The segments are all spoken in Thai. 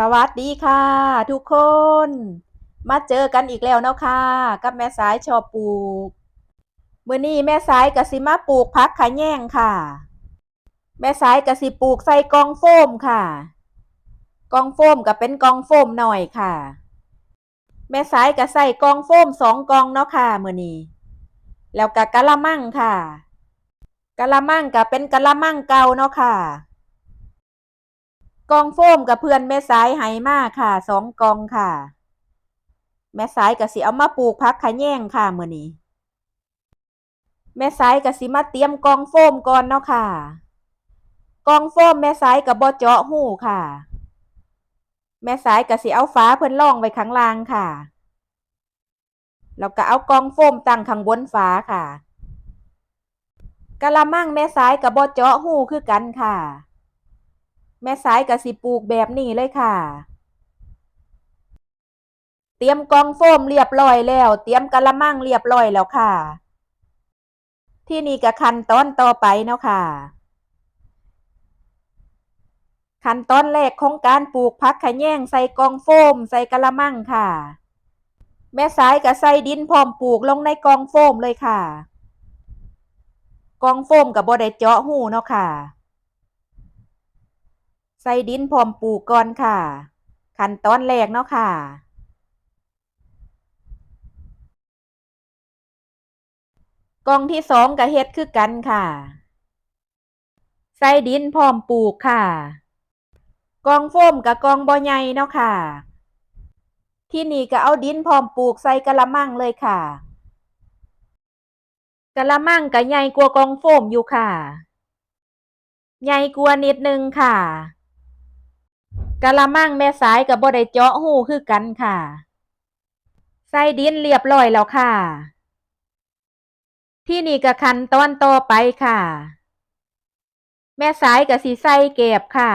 สวัสดีค่ะ ทุกคน มาเจอกันอีกแล้วเนาะค่ะ กับแม่สายชอบปลูกมื้อนี้แม่สายกสิมาปลูกผักขะแยงค่ะ แม่สายกสิปลูกใส่กองโฟมค่ะ กองโฟมก็เป็นกองโฟมหน่อยค่ะ แม่สายก็ใส่กองโฟมสองกองเนาะค่ะมื้อนี้แล้วก็กะละมังค่ะกะละมังก็เป็นกะละมังเก่าเนาะค่ะ กองโฟมกับเพื่อนแม่สายไหมากค่ะสองกองค่ะ แม่สายก็สิเอามาปลูกพักขะแยงค่ะมื้อนี้แม่สายก็สิมาเตรียมกองโฟมก่อนเนาะค่ะ กองโฟมแม่สายก็บ่เจาะหูค่ะ แม่สายก็สิเอาฝาเพิ่อนร่องไว้ข้างล่างค่ะแล้วก็เอากองโฟมตั้งข้างบนฝาค่ะกะละมังแม่สายก็บ่เจาะหูคือกันค่ะ แม่สายกะสิปลูกแบบนี้เลยค่ะ เตรียมกองโฟมเรียบร้อยแล้ว เตรียมกะละมังเรียบร้อยแล้วค่ะ ที่นี่ก็ขั้นตอนต่อไปเนาะค่ะขั้นตอนแรกของการปลูกพักขะแยงใส่กองโฟม ใส่กะละมังค่ะ แม่สายก็ใส่ดินพร้อมปลูกลงในกองโฟมเลยค่ะ กองโฟมกับบ่ได้เจาะหูเนาะค่ะ ใส่ดินพร้อมปลูกก่อนค่ะ ขั้นตอนแรกเนาะค่ะกองที่สองก็เฮ็ดคือกันค่ะ ใส่ดินพร้อมปลูกค่ะกองโฟมกับกองบ่ใหญ่เนาะค่ะ ที่นี่ก็เอาดินพร้อมปลูกใส่กะละมังเลยค่ะกะละมังก็ใหญ่กว่ากองโฟมอยู่ค่ะ ใหญ่กว่านิดนึงค่ะ กะละมังแม่สายกับบ่ได้เจาะหูคือกันค่ะ ใส่ดินเรียบร้อยแล้วค่ะ ที่นี่ก็ขั้นตอนต่อไปค่ะ แม่สายกับสีใส่เก็บค่ะ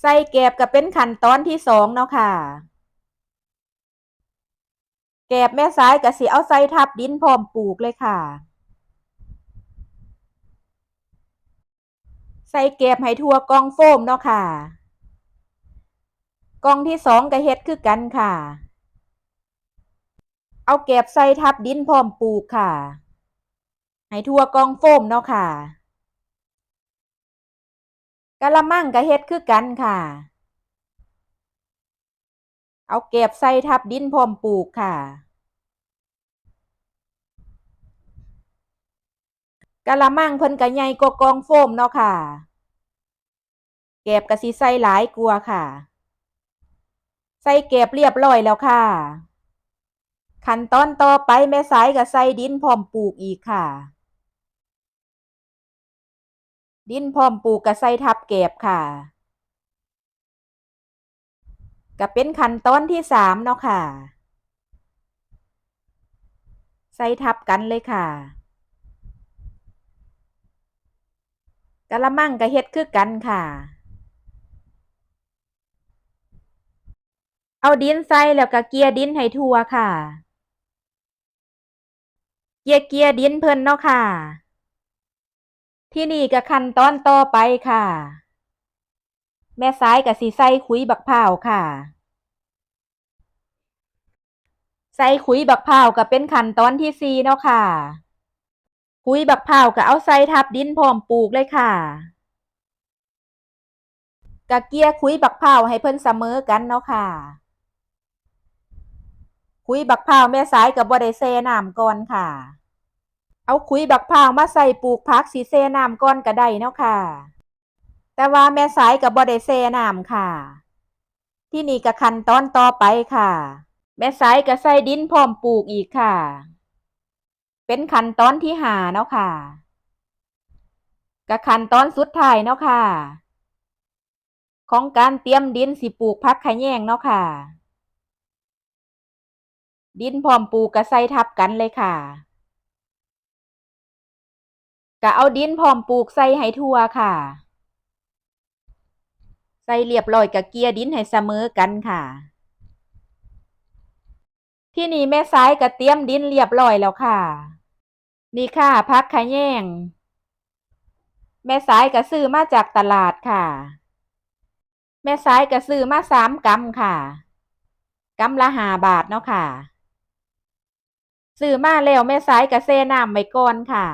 ใส่เก็บก็เป็นขั้นตอนที่สองเนาะค่ะแกบแม่สายกับสีเอาใส่ทับดินพร้อมปลูกเลยค่ะ ส่เก็บให้ทั่วกองโฟมเนาะค่ะ กองที่สองก็เฮ็ดคือกันค่ะ เอาเก็บใส่ทับดินพร้อมปลูกค่ะ ให้ทั่วกองโฟมเนาะค่ะกะละมังก็เฮ็ดคือกันค่ะ เอาเก็บใส่ทับดินพร้อมปลูกค่ะกะละมังเพิ่นก็ใหญ่กว่ากองโฟมเนาะค่ะ เก็บก็สิใส่หลายกว่าค่ะ ใส่เก็บเรียบร้อยแล้วค่ะ ขั้นตอนต่อไปแม่สายก็ใส่ดินพร้อมปลูกอีกค่ะ ดินพร้อมปลูกก็ใส่ทับเก็บค่ะก็เป็นขั้นตอนที่สามเนาะค่ะ ใส่ทับกันเลยค่ะกะละมังก็เฮ็ดคือกันค่ะ เอาดินใส่แล้วก็เกียดินให้ทั่วค่ะ เกียเกียดินเพิ่นเนาะค่ะ ที่นี่ก็ขั้นตอนต่อไปค่ะ แม่สายก็สิใส่ขุยบักพร้าวค่ะ ใส่ขุยบักพร้าวก็เป็นขั้นตอนที่สี่เนาะค่ะขุยบักพร้าวก็เอาใส่ทับดินพร้อมปลูกเลยค่ะกะเกียขุยบักพร้าวให้เพิ่นเสมอกันเนาะค่ะ ขุยบักพร้าวแม่สายก็บ่ได้แช่น้ำก่อนค่ะ เอาขุยบักพร้าวมาใส่ปลูกผักสิแช่น้ำก่อนก็ได้เนาะค่ะ แต่ว่าแม่สายก็บ่ได้แช่น้ำค่ะ ที่นี่ก็ขั้นตอนต่อไปค่ะ แม่สายก็ใส่ดินพร้อมปลูกอีกค่ะ เป็นขั้นตอนที่หาเนาะค่ะก็ขั้นตอนสุดท้ายเนาะค่ะ ของการเตรียมดินสิปลูกผักขะแยงเนาะค่ะ ดินพร้อมปูกก็ใส่ทับกันเลยค่ะก็เอาดินพร้อมปลูกใส่ให้ทั่วค่ะ ใส่เรียบร้อยก็เกลี่ยดินให้เสมอกันค่ะ ที่นี่แม่สายก็เตรียมดินเรียบร้อยแล้วค่ะ นี่ค่ะผักขะแยงแม่สายก็ซื้อมาจากตลาดค่ะ แม่สายก็ซื้อมาสามกำค่ะกำละหาบาทเนาะค่ะ ซื้อมาแล้วแม่สายก็แช่น้ำไว้ก่อนค่ะ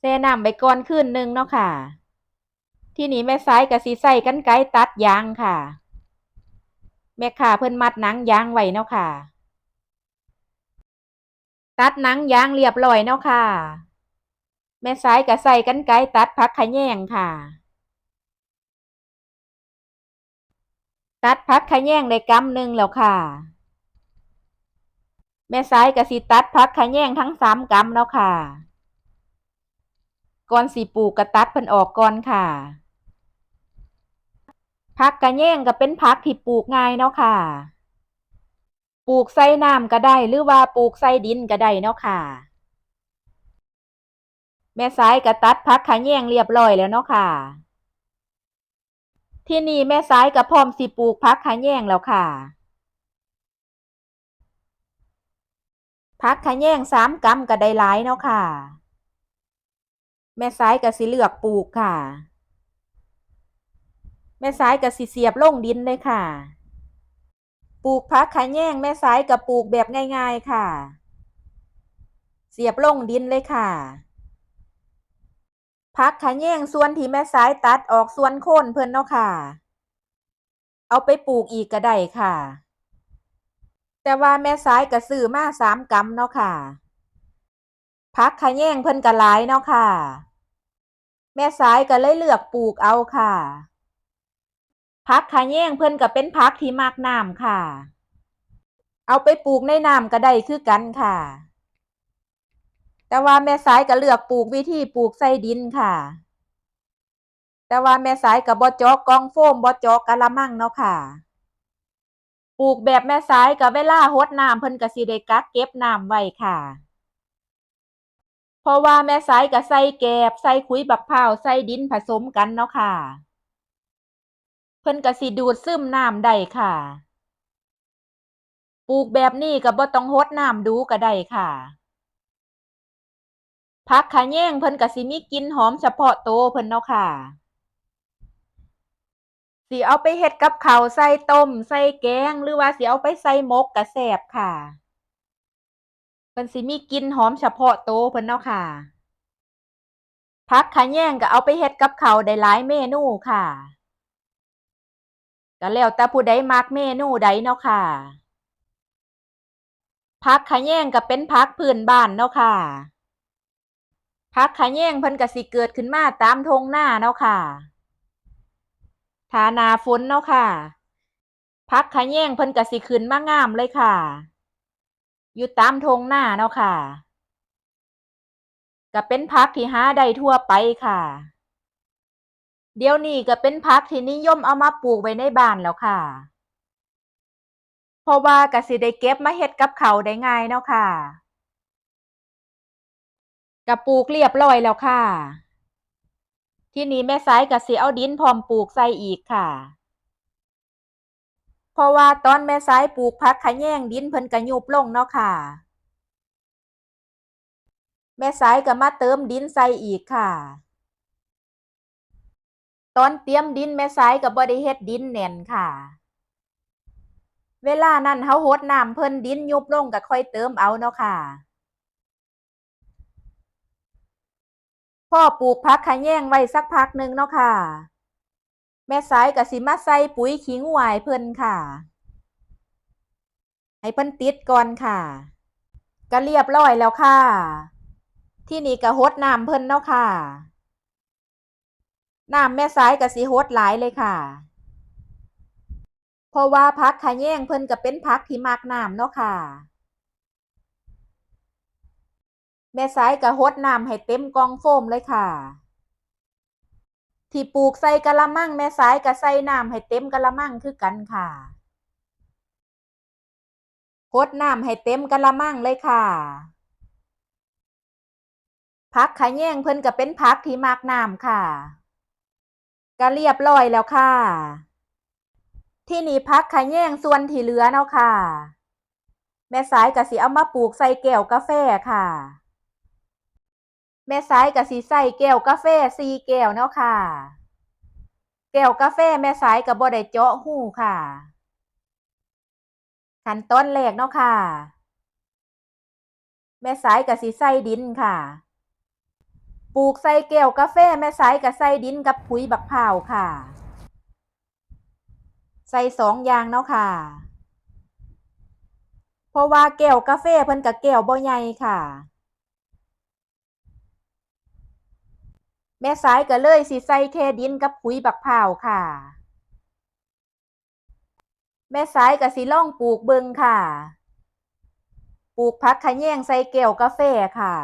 แช่น้ำไว้ก่อนคืนหนึ่งเนาะค่ะ ที่นี้แม่สายก็สิใส่กรรไกตัดยางค่ะ แม่ค้าเพิ่นมัดหนังยางไว้เนาะค่ะ ตัดหนังยางเรียบร้อยเนาะค่ะ แม่สายก็ใส่กรรไกตัดผักขะแยงค่ะตัดผักขะแยงได้กำหนึ่งแล้วค่ะ แม่สายก็สิตัดผักขะแยงทั้งสามกำแล้วค่ะก่อนสิปลูกก็ตัดเพิ่นออกก่อนค่ะผักกะแยงก็เป็นผักที่ปลูกง่ายเนาะค่ะ ปลูกใส่น้ำก็ได้หรือว่าปลูกใส่ดินก็ได้เนาะค่ะ แม่สายก็ตัดผักขะแยงเรียบร้อยแล้วเนาะค่ะ ที่นี่แม่สายก็พร้อมสิปลูกผักขะแยงแล้วค่ะ ผักขะแยงสามกำก็ได้หลายเนาะค่ะ แม่สายก็สิเลือกปลูกค่ะ แม่สายก็สิเสียบลงดินเลยค่ะ ปลูกผักขะแยงแม่สายก็ปลูกแบบง่าย ๆค่ะ เสียบลงดินเลยค่ะผักขะแยงส่วนที่แม่สายตัดออกส่วนโคนเพิ่นเนาะค่ะ เอาไปปลูกอีกก็ได้ค่ะ แต่ว่าแม่สายก็ซื้อมาสามกำเนาะค่ะผักขะแย่งเพิ่นก็หลายเนาะค่ะ แม่สายก็เลยเลือกปลูกเอาค่ะผักขะแย่งเพิ่นก็เป็นผักที่มักน้ำค่ะ เอาไปปลูกในน้ำก็ได้คือกันค่ะ แต่ว่าแม่สายก็เลือกปลูกวิธีปลูกใส่ดินค่ะ แต่ว่าแม่สายก็บ่เจาะกองโฟมบ่เจาะกะละมังเนาะค่ะ ปลูกแบบแม่สายก็เวลารดน้ำเพิ่นก็สิได้กักเก็บน้ำไว้ค่ะ เพราะว่าแม่สายก็ใส่แกบใส่ขุยบักพร้าวใส่ดินผสมกันเนาะค่ะ เพิ่นก็สิดูดซึมน้ำได้ค่ะ ปลูกแบบนี้ก็บ่ต้องรดน้ำดูก็ได้ค่ะผักขะแยงเพิ่นก็สิมีกลิ่นหอมเฉพาะโตเพิ่นเนาะค่ะ สิเอาไปเฮ็ดกับข้าวใส่ต้ม ใส่แกง หรือว่าสิเอาไปใส่หมกก็แซ่บค่ะเพิ่นสิมีกลิ่นหอมเฉพาะโตเพิ่นเนาะค่ะผักขะแยงก็เอาไปเฮ็ดกับข้าวได้หลายเมนูค่ะก็แล้วแต่ผู้ใดมักเมนูใดเนาะค่ะผักขะแยงก็เป็นผักพื้นบ้านเนาะค่ะผักขะแยงเพิ่นก็สิเกิดขึ้นมาตามทุ่งนาเนาะค่ะ ถ้าน้าฝนเนาะค่ะผักขะแยงเพิ่นก็สิขึ้นมางามเลยค่ะ อยู่ตามทุ่งนาเนาะค่ะก็เป็นผักที่หาได้ทั่วไปค่ะ เดี๋ยวนี้ก็เป็นผักที่นิยมเอามาปลูกไว้ในบ้านแล้วค่ะเพราะว่าก็สิได้เก็บมาเฮ็ดกับเขาได้ง่ายเนาะค่ะก็ปลูกเรียบร้อยแล้วค่ะ ที่นี้แม่สายก็สิเอาดินพร้อมปลูกใส่อีกค่ะ เพราะว่าตอนแม่สายปลูกผักขะแยงดินเพิ่นก็ยุบลงเนาะค่ะ แม่สายก็มาเติมดินใส่อีกค่ะ ตอนเตรียมดินแม่สายก็บ่ได้เฮ็ดดินแน่นค่ะ เวลานั้นเฮารดน้ำเพิ่นดินยุบลงก็ค่อยเติมเอาเนาะค่ะ พ่อปลูกผักขะแย่งไว้สักพักหนึ่งเนาะค่ะ แม่สายก็สิมาใส่ปุ๋ยขี้งูให้เพิ่นค่ะ ให้เพิ่นติดก่อนค่ะ ก็เรียบร้อยแล้วค่ะ ที่นี่ก็รดน้ำเพิ่นเนาะค่ะ น้ำแม่สายก็สิรดหลายเลยค่ะ เพราะว่าผักขะแย่งเพิ่นก็เป็นผักที่มักน้ำเนาะค่ะ แม่สายก็รดน้ำให้เต็มกองโฟมเลยค่ะ ที่ปลูกใส่กะละมังแม่สายก็ใส่น้ำให้เต็มกะละมังคือกันค่ะรดน้ำให้เต็มกะละมังเลยค่ะผักขะแยงเพิ่นก็เป็นผักที่มักน้ำค่ะก็เรียบร้อยแล้วค่ะ ที่นี่ผักขะแยงส่วนที่เหลือเนาะค่ะ แม่สายก็สิเอามาปลูกใส่แก้วกาแฟค่ะ แม่สายก็สิใส่แก้วกาแฟ4แก้วเนาะค่ะ แก้วกาแฟแม่สายก็บ่ได้เจาะหูค่ะ ขั้นตอนแรกเนาะค่ะ แม่สายก็สิใส่ดินค่ะ ปลูกใส่แก้วกาแฟแม่สายก็ใส่ดินกับปุ๋ยบักพร้าวค่ะ ใส่สองอย่างเนาะค่ะเพราะว่าแก้วกาแฟเพิ่นก็แก้วบ่ใหญ่ค่ะ แม่สายก็เลยสิใส่แค่ดินกับปุ๋ยบักพร้าวค่ะ แม่สายก็สิลองปลูกเบิงค่ะ ปลูกผักขะแยงใส่แก้วกาแฟค่ะ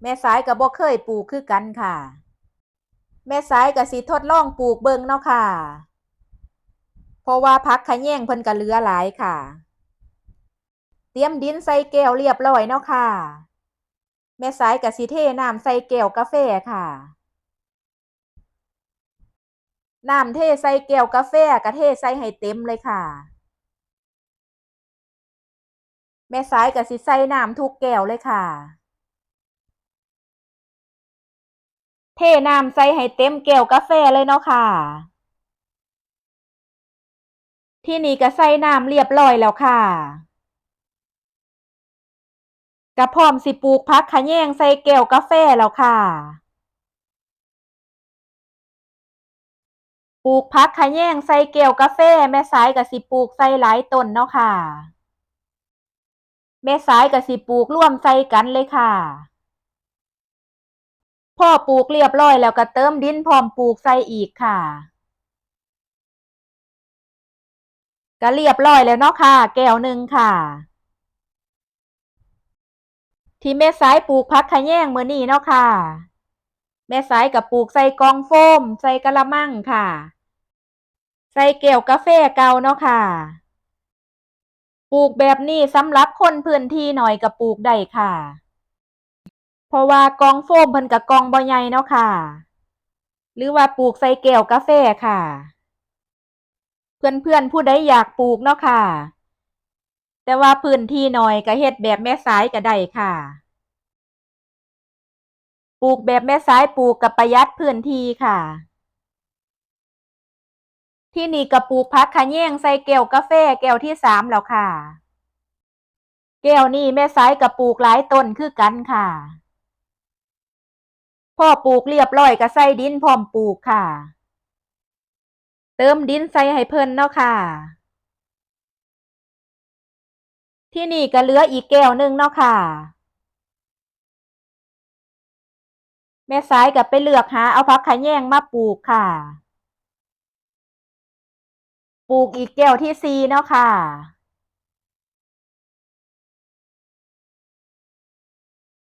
แม่สายก็บ่เคยปลูกคือกันค่ะ แม่สายก็สิทดลองปลูกเบิงเนาะค่ะ เพราะว่าผักขะแยงเพิ่นก็เหลือหลายค่ะ เตรียมดินใส่แก้วเรียบร้อยเนาะค่ะ แม่สายก็สิเทน้ำใส่แก้วกาแฟค่ะน้ำเทใส่แก้วกาแฟก็เทใส่ให้เต็มเลยค่ะ แม่สายก็สิใส่น้ำทุกแก้วเลยค่ะ เทน้ำใส่ให้เต็มแก้วกาแฟเลยเนาะค่ะ ที่นี่ก็ใส่น้ำเรียบร้อยแล้วค่ะ ก็พร้อมสิปลูกผักขะแยงใส่แก้วกาแฟแล้วค่ะ ปลูกผักขะแยงใส่แก้วกาแฟแม่สายก็สิปลูกใส่หลายต้นเนาะค่ะ แม่สายก็สิปลูกร่วมใส่กันเลยค่ะ พ่อปลูกเรียบร้อยแล้วก็เติมดินพร้อมปลูกใส่อีกค่ะก็เรียบร้อยแล้วเนาะค่ะ แก้วหนึ่งค่ะ ที่แม่สายปลูกผักขะแยงมื้อนี้เนาะค่ะ แม่สายก็ปลูกใส่กองโฟม ใส่กะละมังค่ะ ใส่แก้วกาแฟเก่าเนาะค่ะ ปลูกแบบนี้สำหรับคนพื้นที่หน้อยก็ปลูกได้ค่ะ เพราะว่ากองโฟมเพิ่นก็กองบ่ใหญ่เนาะค่ะ หรือว่าปลูกใส่แก้วกาแฟค่ะ เพื่อนๆผู้ใดอยากปลูกเนาะค่ะ แต่ว่าพื้นที่น้อยก็เฮ็ดแบบแม่สายก็ได้ค่ะ ปลูกแบบแม่สายปลูกก็ประหยัดพื้นที่ค่ะ ที่นี่ก็ปลูกผักขะแยงใส่แก้วกาแฟแก้วที่สามแล้วค่ะ แก้วนี้แม่สายก็ปลูกหลายต้นคือกันค่ะ พ่อปลูกเรียบร้อยก็ใส่ดินพร้อมปลูกค่ะ เติมดินใส่ให้เพิ่นเนาะค่ะ ที่นี่ก็เหลืออีกแก้วหนึ่งเนาะค่ะ แม่สายก็ไปเลือกหาเอาผักขะแยงมาปลูกค่ะ ปลูกอีกแก้วที่สีเนาะค่ะ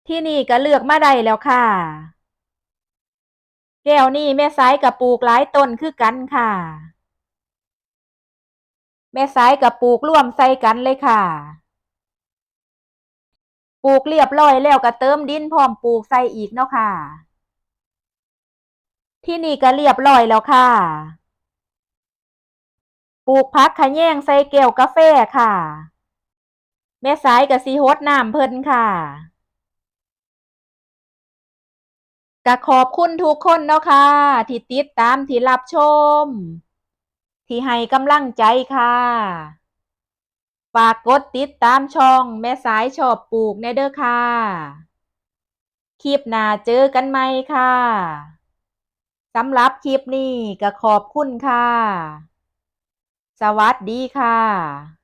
ที่นี่ก็เลือกมาได้แล้วค่ะ แก้วนี้แม่สายก็ปลูกหลายต้นคือกันค่ะ แม่สายก็ปลูกร่วมใส่กันเลยค่ะ ปลูกเรียบร้อยแล้วก็เติมดินพร้อมปลูกใส่อีกเนาะค่ะ ที่นี่ก็เรียบร้อยแล้วค่ะ ปลูกผักขะแยงใส่แก้วกาแฟค่ะ แม่สายก็สิรดน้ำเพิ่นค่ะก็ขอบคุณทุกคนเนาะค่ะ ที่ติดตามที่รับชม ที่ให้กำลังใจค่ะ ฝากกดติดตามช่องแม่สายชอบปลูกแนเด้อค่ะ คลิปหน้าเจอกันใหม่ค่ะสำหรับคลิปนี้ก็ขอบคุณค่ะ สวัสดีค่ะ